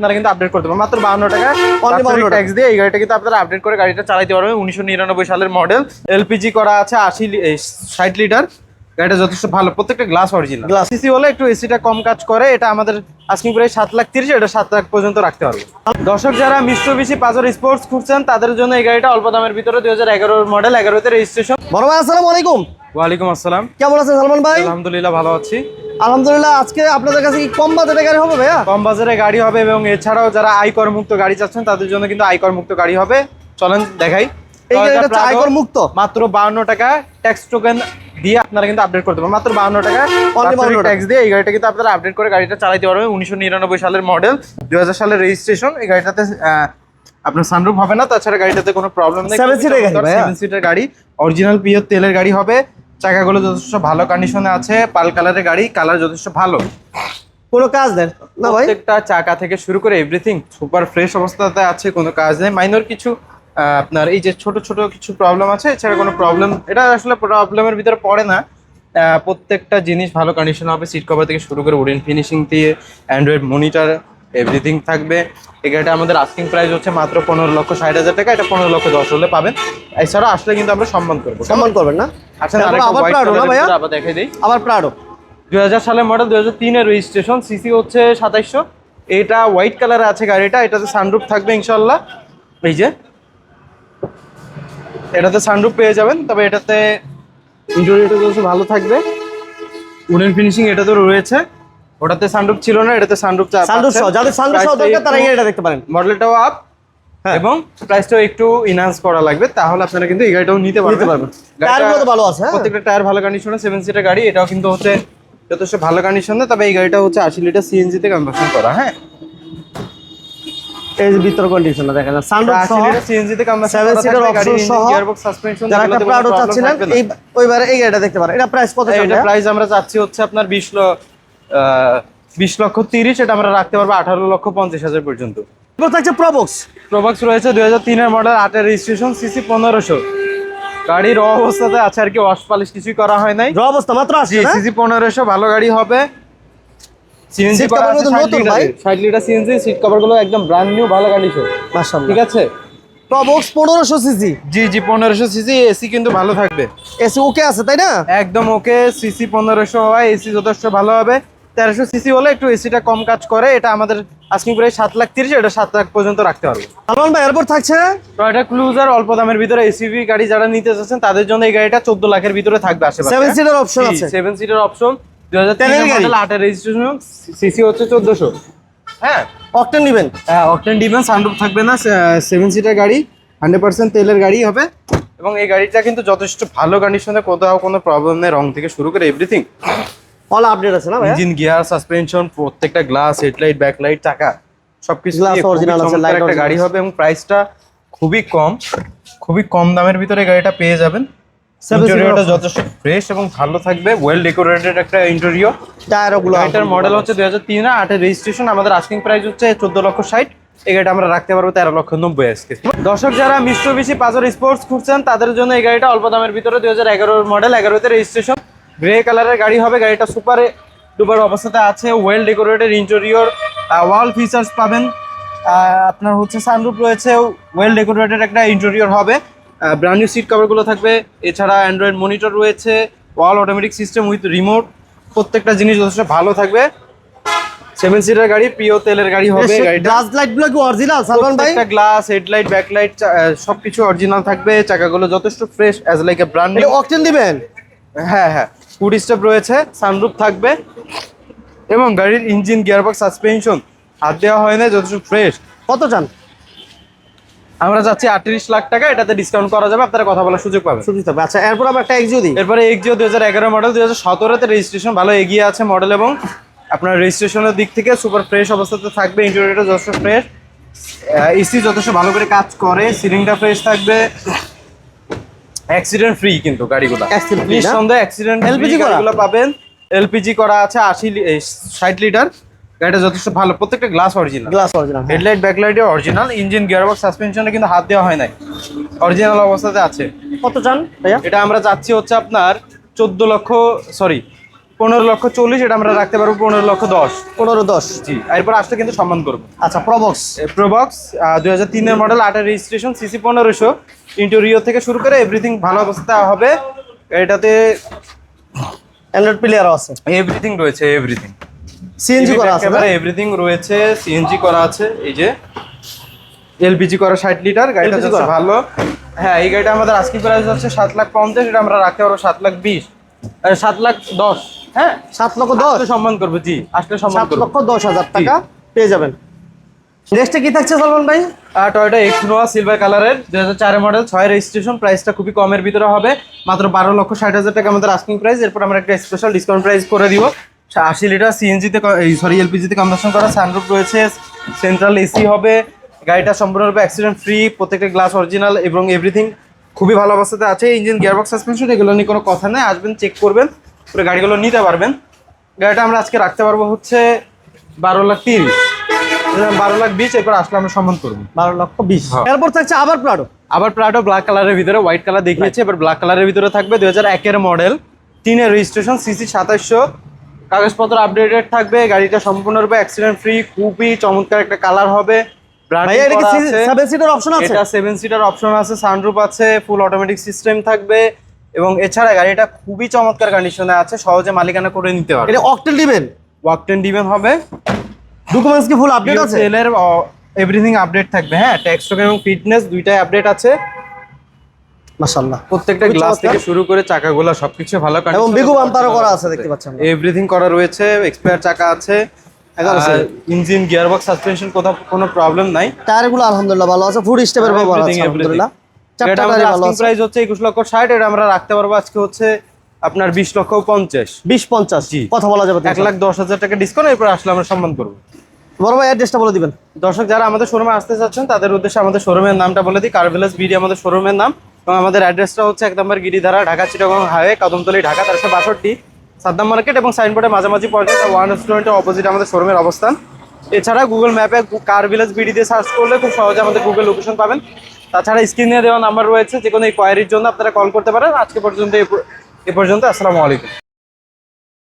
আপনারা কিন্তু আপডেট করতে পারবেন মাত্র বাউন্ন টাকা। Only 52 ট্যাক্স দিয়ে এই গাড়িটা কিন্তু আপনারা আপডেট করে গাড়িটা চালাতে পারবেন। উনিশশো নিরানব্বই সালের মডেল এলপিজি করা আছে আশি ষাট লিটার গাড়িটা যথেষ্ট ভালো। প্রত্যেকটা গ্লাস অরিজিনাল গ্লাস সিসি হলে একটু এসিটা কম কাজ করে। এটা আমাদের আজকিং প্রায় সাত লাখ তিরিশ এটা সাত লাখ পর্যন্ত রাখতে পারবে দর্শক যারা মিশ্র মিশ্রবিশি পাজর স্পোর্টস খুঁজছেন তাদের জন্য এই গাড়িটা অল্প দামের ভিতরে দুই হাজার এগারোর মডেল এগারোতে রেজিস্ট্রেশন বড় আসসালামু আলাইকুম। ওয়ালাইকুম আসসালাম। কেমন আছেন সালমান ভাই? আলহামদুলিল্লাহ ভালো আছি। আলহামদুলিল্লাহ আজকে আপনাদের কাছে কি কম বাজেটে গাড়ি হবে ভাইয়া? কম বাজারে গাড়ি হবে এবং এছাড়াও যারা আয়কর মুক্ত গাড়ি চাচ্ছেন তাদের জন্য কিন্তু আয়কর মুক্ত গাড়ি হবে। চলেন দেখাই। এই গাড়িটা হচ্ছে আয়কর মুক্ত? মাত্র বাউন্ন টাকা। ট্যাক্স টোকেন দিয়ে আপনারা কিন্তু আপডেট করতে পারবেন। মাত্র বাউন্ন টাকা। Only 52 টাকা। ট্যাক্স দিয়ে এই গাড়িটা কিন্তু আপনারা আপডেট করে গাড়িটা চালাতে পারবেন। সালের মডেল দুই হাজার সালের রেজিস্ট্রেশন এই গাড়িটাতে আপনার সানরুফ হবে না। তাছাড়া গাড়িটাতে কোনো প্রবলেম নেই। গাড়ি ভাইয়া? সিটের গাড়ি। অরিজিনাল পিওর তেলের গাড়ি হবে। চাকাগুলো যথেষ্ট ভালো কন্ডিশনে আছে পাল কালারের গাড়ি কালার যথেষ্ট ভালো। কোনো কাজ দেন না ভাই? প্রত্যেকটা চাকা থেকে শুরু করে এভরিথিং সুপার ফ্রেশ অবস্থাতে আছে কোনো কাজ নেই। মাইনর কিছু আপনার এই যে ছোট ছোট কিছু প্রবলেম আছে এছাড়া কোনো প্রবলেম এটা আসলে প্রবলেমের ভিতরে পড়ে না। প্রত্যেকটা জিনিস ভালো কন্ডিশন হবে সিট কভার থেকে শুরু করে উডেন ফিনিশিং দিয়ে অ্যান্ড্রয়েড মনিটর এভরিথিং থাকবে। এই গাড়িটা আমাদের আস্কিং প্রাইস হচ্ছে মাত্র পনেরো লক্ষ ষাট হাজার টাকা। এটা পনেরো লক্ষ দশ হলে পাবেন। এছাড়া আসলে কিন্তু আমরা সম্মান করব। সম্মান করবেন না? আচ্ছা আবার প্রাডো দেখাই দিই। আবার প্রাডো দুই হাজার সালের মডেল দুই হাজার তিনের রেজিস্ট্রেশন সিসি হচ্ছে সাতাইশশো। এটা হোয়াইট কালারে আছে গাড়িটা এটাতে সানরুফ থাকবে ইনশাল্লাহ এই যে এটাতে সানরুফ পেয়ে যাবেন। তবে এটাতে ইন্টেরিয়রটা ভালো থাকবে। উডেন ফিনিশিং এটাতে রয়েছে। ওটাতে সানরুফ ছিল না এটাতে সানরুফ সানরুফ সহ যাদের সানরুফ সহ দরকার তারা গাড়িটা দেখতে পারেন। মডেলটাও আপ হ্যাঁ। এবং প্রাইসটাও একটু ইনহান্স করা লাগবে তাহলে আপনারা কিন্তু এই গাড়িটাও নিতে পারবেন। টায়ারগুলো ভালো আছে হ্যাঁ। প্রত্যেকটা টায়ার ভালো কন্ডিশনে সেভেন সিটার গাড়ি এটাও কিন্তু হচ্ছে যথেষ্ট ভালো কন্ডিশনে তবে এই গাড়িটা হচ্ছে আশি লিটার সিএনজি তে কনভার্সন করা হ্যাঁ। এই যে ভিতর কন্ডিশনটা দেখেন সানরুফ সহ লিটার সিএনজি তে কনভার্সন Seven করা seater থাকবে option গাড়ির সহ গিয়ারবক্স সাসপেনশন যারা একটা প্রাডো চাচ্ছিলেন এই ওইবারে এই গাড়িটা দেখতে পারেন। এটা প্রাইস কত এটা প্রাইস আমরা চাচ্ছি হচ্ছে আপনার বিশ বিশ লক্ষ তিরিশ এটা আমরা রাখতে পারব আঠারো লক্ষ পঞ্চাশ হাজার পর্যন্ত। থাকছে প্রবক্স প্রোবাক্স রয়েছে দুই হাজার তিনের মডেল আটের রেজিস্ট্রেশন সিসি পনেরোশো। গাড়ির র অবস্থাতে আছে আর কি ওয়াশ পালিশ কিছুই করা হয় নাই। র অবস্থা মাত্র আসছে সিসি পনেরোশো ভালো গাড়ি হবে। সিএনজি ষাট লিটার সিএনজি সিট কভারগুলো একদম ব্র্যান্ড নিউ ভালো মাশাআল্লাহ। ঠিক আছে? প্রবক্স পনেরোশো সিসি জি জি পনেরোশো সিসি এসি কিন্তু ভালো থাকবে। এসি ওকে আছে তাই না? একদম ওকে সিসি পনেরোশো হয় এসি যথেষ্ট ভালো হবে। তেরোশো সিসি হলে একটু এসিটা কম কাজ করে এটা আমাদের আজকে প্রায় সাত লাখ তিরিশ এটা সাত লাখ পর্যন্ত রাখতে পারব। সালমান ভাই এরপর থাকছে? টয়টা ক্লুজার অল্প দামের ভিতরে এসিভি গাড়ি যারা নিতে চাচ্ছেন তাদের জন্য এই গাড়িটা চোদ্দ লাখের ভিতরে থাকবে আশেপাশে। সেভেন সিটার অপশন আছে। সেভেন সিটার অপশন দুই হাজার। আটের রেজিস্ট্রেশন সিসি হচ্ছে চোদ্দশো। হ্যাঁ। অকটেন নেবেন? অকটেন ডিভেন সানরুফ থাকবে না সেভেন সিটার গাড়ি হান্ড্রেড পার্সেন্ট তেলের গাড়ি হবে। এবং এই গাড়িটা কিন্তু যথেষ্ট ভালো কন্ডিশনে কোথাও কোনো প্রবলেম নেই রং থেকে শুরু করে এভরিথিং অল আপডেট আছে না ভাই ইঞ্জিন গিয়ার সাসপেনশন প্রত্যেকটা গ্লাস হেডলাইট ব্যাকলাইট চাকা সবকিছু খুবই original আছে, light একটা গাড়ি হবে এবং প্রাইসটা খুবই কম খুবই কম দামের ভিতরে গাড়িটা পেয়ে যাবেন। ইন্টেরিয়রটা যথেষ্ট ফ্রেশ এবং ভালো থাকবে ওয়েল ডেকোরেটেড একটা ইন্টেরিয়র টায়ারগুলো গাড়িটার মডেল হচ্ছে দুই হাজার তিন আটের রেজিস্ট্রেশন আমাদের আস্কিং প্রাইস হচ্ছে চোদ্দ লক্ষ ষাট। এই গাড়িটা আমরা রাখতে পারব তেরো লক্ষ নব্বই আজকে। দর্শক যারা মিশ্র বেশি পাজর স্পোর্টস খুঁজছেন তাদের জন্য এই গাড়িটা অল্প দামের ভিতরে দুই হাজার এগারোর মডেল এগারোতে রেজিস্ট্রেশন গ্রে কালারের গাড়ি হবে গাড়িটা সুপার ডুপার অবস্থাতে আছে well decorated interior wall features পাবেন। আপনার হচ্ছে সানরুফ রয়েছে ওয়েল ডেকোরেটেড একটা ইন্টেরিয়র হবে। ব্র্যান্ড নিউ সিট কভারগুলো থাকবে এছাড়া অ্যান্ড্রয়েড মনিটর রয়েছে wall automatic system with remote প্রত্যেকটা জিনিস যথেষ্ট ভালো থাকবে। সেভেন সিটার গাড়ি প্রিয় তেলের গাড়ি হবে গ্লাস লাইটগুলো কি অরিজিনাল সালমান ভাই? প্রত্যেকটা গ্লাস হেডলাইট ব্যাকলাইট সবকিছু অরিজিনাল থাকবে চাকাগুলো যথেষ্ট fresh as like a brand octane দিবেন? হ্যাঁ হ্যাঁ। ফুড স্টেপ রয়েছে সানরুফ থাকবে এবং গাড়ির ইঞ্জিন গিয়ারবক্স সাসপেনশন হাত দেওয়া হয় না যথেষ্ট ফ্রেশ কত চান? আমরা যাচ্ছি আটত্রিশ লাখ টাকা এটাতে ডিসকাউন্ট করা যাবে আপনারা কথা বলার সুযোগ পাবেন। সুযোগ পাবে আচ্ছা এরপর আমরা একটা এক্সিও দিই। এরপরে এক্সিও দুই হাজার এগারো মডেল দুই হাজার সতেরোতে রেজিস্ট্রেশন ভালো এগিয়ে আছে মডেল এবং আপনার রেজিস্ট্রেশনের দিক থেকে সুপার ফ্রেশ অবস্থাতে থাকবে ইন্টেরিয়রটা যথেষ্ট ফ্রেশ এসি যথেষ্ট ভালো করে কাজ করে সিলিংটা ফ্রেশ থাকবে। অ্যাক্সিডেন্ট ফ্রি কিন্তু গাড়িগুলো। নিঃসন্দেহে অ্যাক্সিডেন্ট করা? গাড়িগুলো পাবেন। এলপিজি করা আছে আশি ষাট লিটার। গাড়িটা যথেষ্ট ভালো। প্রত্যেকটা glass original glass original headlight ব্যাকলাইটে original engine gearbox সাসপেনশনে কিন্তু হাত দেওয়া হয় নাই। অরিজিনাল অবস্থাতে আছে। কত চান ভাইয়া? এটা আমরা যাচ্ছি হচ্ছে আপনার চোদ্দ লক্ষ সরি পনেরো লক্ষ চল্লিশ। এটা আমরা রাখতে পারব পনেরো লক্ষ দশ। পনেরো দশ। জি এরপর আসলে কিন্তু সম্মান করব। আচ্ছা প্রবক্স প্রোবক্স দুই হাজার তিনের মডেল আটের রেজিস্ট্রেশন সিসি পনেরোশো। ইন্টেরিয়র থেকে শুরু করে এভরিথিং ভালো অবস্থা হবে। এটাতে অ্যান্ড্রয়েড প্লেয়ারও আছে। এভরিথিং রয়েছে এভরিথিং সিএনজি করা আছে না? এভরিথিং রয়েছে সিএনজি করা আছে এই যে এলপিজি করা ষাট লিটার গাড়িটা যাচ্ছে? ভালো। হ্যাঁ এই গাড়িটা আমাদের আজকে প্রাইস হচ্ছে সাত লাখ পঞ্চাশ এটা আমরা রাখতে পারব সাত লাখ বিশ। সাত লাখ দশ। হ্যাঁ? সাত লক্ষ দশ? সম্মান করব জি আসলে সম্মান লক্ষ দশ হাজার টাকা পেয়ে যাবেন। নেক্সটে কি থাকছে সলমান ভাই? টয়োটা এক্স নোয়া সিলভার কালারের দুই হাজার চারের মডেল ছয় রেজিস্ট্রেশন প্রাইসটা খুবই কমের ভিতরে হবে। মাত্র বারো লক্ষ ষাট হাজার টাকা আমাদের আস্কিং প্রাইস এরপর আমরা একটা স্পেশাল ডিসকাউন্ট প্রাইস করে দিব। আশি লিটার সিএনজিতে সরি এলপিজিতে কম্বাসন করা সানরুফ রয়েছে। সেন্ট্রাল এসি হবে। গাড়িটা সম্পূর্ণরূপে অ্যাক্সিডেন্ট ফ্রি প্রত্যেকটা গ্লাস অরিজিনাল এবং এভরিথিং খুবই ভালো অবস্থাতে আছে। ইঞ্জিন গিয়ারবক্স সাসপেনশন এগুলো নিয়ে কোনো কথা নেই। আসবেন চেক করবেন। পুরো গাড়িগুলো নিতে পারবেন। গাড়িটা আমরা আজকে রাখতে পারব হচ্ছে বারো লাখ তিরিশ। বারো লাখ বিশ এরপর আসলে আমরা সম্মান করব। বারো লক্ষ বিশ। হ্যাঁ। এরপর থাকছে আবার প্রাডো আবার প্রাডো ব্ল্যাক কালারের ভিতরে হোয়াইট কালার দেখিয়েছে। এবার ব্ল্যাক কালারের ভিতরে থাকবে দুই হাজার একের মডেল তিনের রেজিস্ট্রেশন সিসি সাতাশশো কাগজপত্র আপডেটেড থাকবে গাড়িটা সম্পূর্ণরূপে অ্যাক্সিডেন্ট ফ্রি খুবই চমৎকার একটা কালার হবে। সেভেন সিটার অপশন আছে। আছে? ফুল অটোমেটিক সিস্টেম থাকবে। এবং এছাড়া গাড়িটা খুবই চমৎকার কন্ডিশনে আছে সহজে মালিকানা করে নিতে পারবে। এটা ওয়াক ডিভেন হবে। ডকুমেন্টস কি ফুল আপডেট আছে? এভরিথিং আপডেট থাকবে হ্যাঁ ট্যাক্স টোকেন এবং ফিটনেস দুইটাই আপডেট আছে। মাশাআল্লাহ। প্রত্যেকটা গ্লাস থেকে শুরু করে চাকাগুলো সবকিছু ভালো এবং বিগু বাম্পারও করা আছে দেখতে পাচ্ছেন এভরিথিং করা রয়েছে এক্সপায়ার চাকা আছে ইঞ্জিন গিয়ারবক্স সাসপেনশন কোথাও কোনো প্রবলেম নাই। টায়ারগুলো আলহামদুলিল্লাহ ভালো আছে ফুড স্টেপের ব্যবহার আছে আলহামদুলিল্লাহ। everything। চারটা টায়ার ভালো আছে। প্রাইস হচ্ছে একুশ লক্ষ ষাট এটা আমরা রাখতে পারব আজকে হচ্ছে আপনার বিশ লক্ষ পঞ্চাশ। বিশ পঞ্চাশ। জি। কথা বলা যাবে এক লাখ দশ হাজার টাকা ডিসকাউন্ট এরপর আসলে আমরা সম্মান করব। বড় ভাই অ্যাড্রেসটা বলে দিবেন। দর্শক যারা আমাদের শোরুমে আসতে চাচ্ছেন তাদের উদ্দেশ্যে আমাদের শোরুমের নামটা বলে দিই কার্ভিলাস বিডি আমাদের শোরুমের নাম। এবং আমাদের অ্যাড্রেসটা হচ্ছে এক নম্বর গিরিধারা ঢাকা চিটাগং হাইওয়ে কদমতলি ঢাকা তারশো বাষট্টি সাদ্দাম মার্কেট এবং সাইনবোর্ডের মাঝামাঝি পর্যন্ত ওয়ান রেস্টুরেন্টের অপোজিট আমাদের শোরুমের অবস্থান। এছাড়া গুগল ম্যাপে কার ভিলেজ বিডি দিয়ে সার্চ করলে খুব সহজে আমাদের গুগল লোকেশন পাবেন। তাছাড়া স্ক্রিনে দেওয়া নাম্বার রয়েছে যে কোনো কোয়ারির জন্য আপনারা কল করতে পারেন। আজকে পর্যন্ত এ পর্যন্ত আসসালামু আলাইকুম।